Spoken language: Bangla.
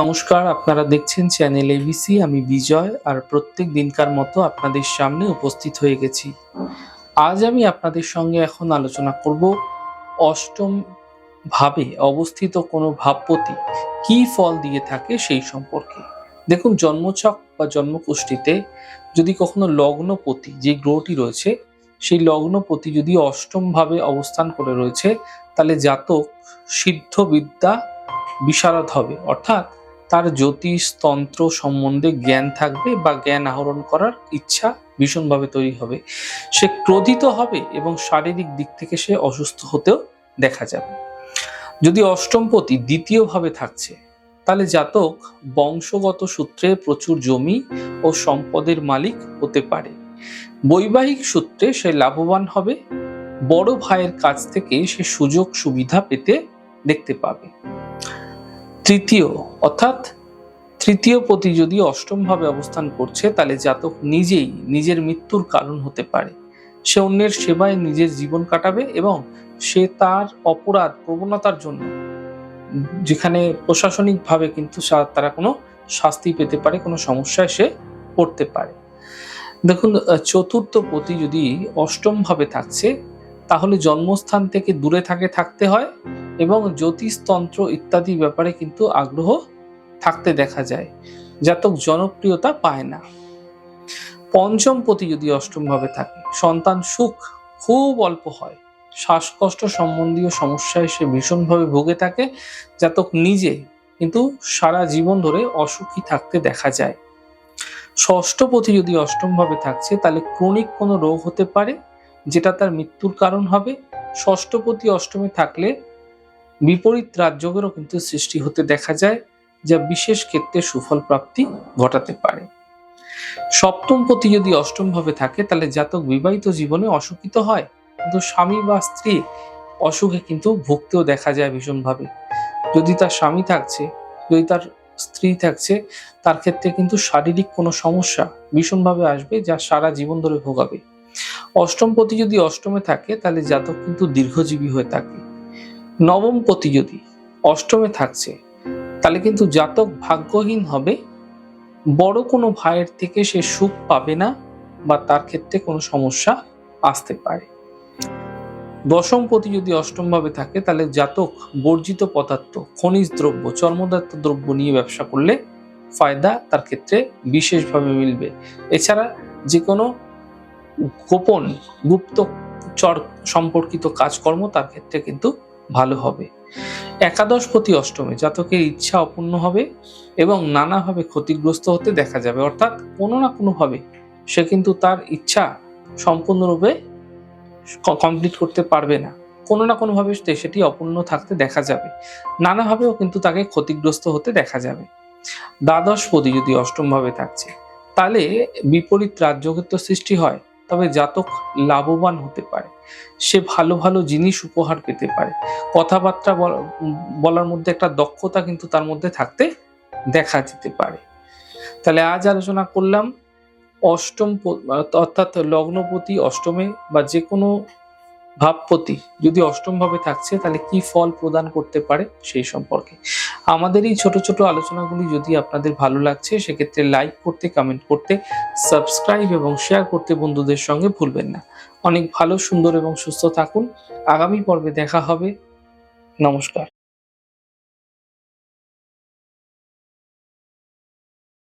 নমস্কার, আপনারা দেখছেন চ্যানেল এবিসি আমি বিজয় আর প্রত্যেক দিনকার মতো আপনাদের সামনে উপস্থিত হয়ে গেছি। আজ আমি আপনাদের সঙ্গে এখন আলোচনা করব অষ্টম ভাবে অবস্থিত কোনো ভাবপতি কি ফল দিয়ে থাকে সেই সম্পর্কে। দেখুন, জন্মছক বা জন্মকুষ্ঠিতে যদি কখনো লগ্নপতি যে গ্রহটি রয়েছে, সেই লগ্নপতি যদি অষ্টম ভাবে অবস্থান করে রয়েছে, তাহলে জাতক সিদ্ধ বিদ্যা বিশারদ হবে। অর্থাৎ তার জ্যোতিষ তন্ত্র সম্বন্ধে জ্ঞান থাকবে বা জ্ঞান আহরণ করার ইচ্ছা ভীষণভাবে তৈরি হবে। সে ক্রোধিত হবে এবং শারীরিক দিক থেকে সে অসুস্থ হতেও দেখা যাবে। যদি অষ্টমপতি দ্বিতীয়ভাবে থাকছে, তাহলে জাতক বংশগত সূত্রে প্রচুর জমি ও সম্পদের মালিক হতে পারে। বৈবাহিক সূত্রে সে লাভবান হবে, বড় ভাইয়ের কাছ থেকে সে সুযোগ সুবিধা পেতে দেখতে পাবে। তৃতীয়, অর্থাৎ তৃতীয় পতি যদি অষ্টম ভাবে অবস্থান করছে, তাহলে জাতক নিজেই নিজের মৃত্যুর কারণ হতে পারে। সে অন্যের সেবায় নিজের জীবন কাটাবে এবং সে তার অপরাধ প্রবণতার জন্য, যেখানে প্রশাসনিকভাবে কিন্তু তারা কোনো শাস্তি পেতে পারে, কোনো সমস্যায় সে পড়তে পারে। দেখুন চতুর্থ পতি যদি অষ্টম ভাবে থাকছে তাহলে জন্মস্থান থেকে দূরে থাকে থাকতে হয় এবং জ্যোতিষতন্ত্র ইত্যাদি ব্যাপারে কিন্তু আগ্রহ থাকতে দেখা যায়। জাতক জনপ্রিয়তা পায় না। পঞ্চম পতি যদি অষ্টম ভাবে থাকে, সন্তান সুখ খুব অল্প হয়। শ্বাসকষ্ট সম্বন্ধীয় সমস্যায় সে ভীষণভাবে ভুগে থাকে। জাতক নিজে কিন্তু সারা জীবন ধরে অসুখী থাকতে দেখা যায়। ষষ্ঠপতি যদি অষ্টম ভাবে থাকছে, তাহলে ক্রনিক কোনো রোগ হতে পারে। যেটা তার মৃত্যুর কারণ হবে। ষষ্ঠপতি অষ্টমে থাকলে বিপরীত রাজযোগেরও কিন্তু সৃষ্টি হতে দেখা যায়, যা বিশেষ ক্ষেত্রে সুফল প্রাপ্তি ঘটাতে পারে। সপ্তম পতি যদি অষ্টম ভাবে থাকে, তাহলে জাতক বিবাহিত জীবনে অসুখিত হয়। কিন্তু স্বামী বা স্ত্রী অসুখে কিন্তু ভুগতেও দেখা যায় ভীষণভাবে। যদি তার স্বামী থাকছে, যদি তার স্ত্রী থাকছে, তার ক্ষেত্রে কিন্তু শারীরিক কোনো সমস্যা ভীষণভাবে আসবে, যা সারা জীবন ধরে ভোগাবে। অষ্টম পতি যদি অষ্টমে থাকে, তাহলে জাতক কিন্তু দীর্ঘজীবী হয়ে থাকে নবম পতি যদি অষ্টমে থাকছে, তাহলে কিন্তু জাতক ভাগ্যহীন হবে। বড় কোনো ভাইয়ের থেকে সে সুখ পাবে না বা তার ক্ষেত্রে কোনো সমস্যা আসতে পারে। দশম পতি যদি অষ্টম ভাবে থাকে, তাহলে জাতক বর্জিত পদার্থ, খনিজ দ্রব্য চর্মদাত্ত দ্রব্য নিয়ে ব্যবসা করলে ফায়দা তার ক্ষেত্রে বিশেষভাবে মিলবে। এছাড়া যে কোনো গোপন, গুপ্ত চর সম্পর্কিত কাজকর্ম তার ক্ষেত্রে কিন্তু ভালো হবে। একাদশ পতি অষ্টমে, জাতকের ইচ্ছা অপূর্ণ হবে এবং নানাভাবে ক্ষতিগ্রস্ত হতে দেখা যাবে। অর্থাৎ কোনো না কোনোভাবে সে কিন্তু তার ইচ্ছা সম্পূর্ণরূপে কমপ্লিট করতে পারবে না। কোনো না কোনোভাবে সেটি অপূর্ণ থাকতে দেখা যাবে। নানাভাবেও কিন্তু তাকে ক্ষতিগ্রস্ত হতে দেখা যাবে। দ্বাদশ পদি যদি অষ্টমভাবে থাকছে, তাহলে বিপরীত রাজযোগের সৃষ্টি হয়। তবে জাতক লাভবান হতে পারে। সে ভালো ভালো জিনিস উপহার পেতে পারে। কথাবার্তা বলা- বলার মধ্যে একটা দক্ষতা কিন্তু তার মধ্যে থাকতে দেখা যেতে পারে। তাহলে আজ আলোচনা করলাম অষ্টম অর্থাৎ লগ্নপতি অষ্টমে বা যে কোনো ভাবপতি। যদি অষ্টম ভাবে থাকছে, তাহলে কি ফল প্রদান করতে পারে সেই সম্পর্কে? আমাদের এই ছোট ছোট আলোচনাগুলি যদি আপনাদের ভালো লাগছে, সেক্ষেত্রে লাইক করতে কমেন্ট করতে সাবস্ক্রাইব এবং শেয়ার করতে বন্ধুদের সঙ্গে ভুলবেন না। অনেক ভালো, সুন্দর এবং সুস্থ থাকুন। আগামী পর্বে দেখা হবে। নমস্কার।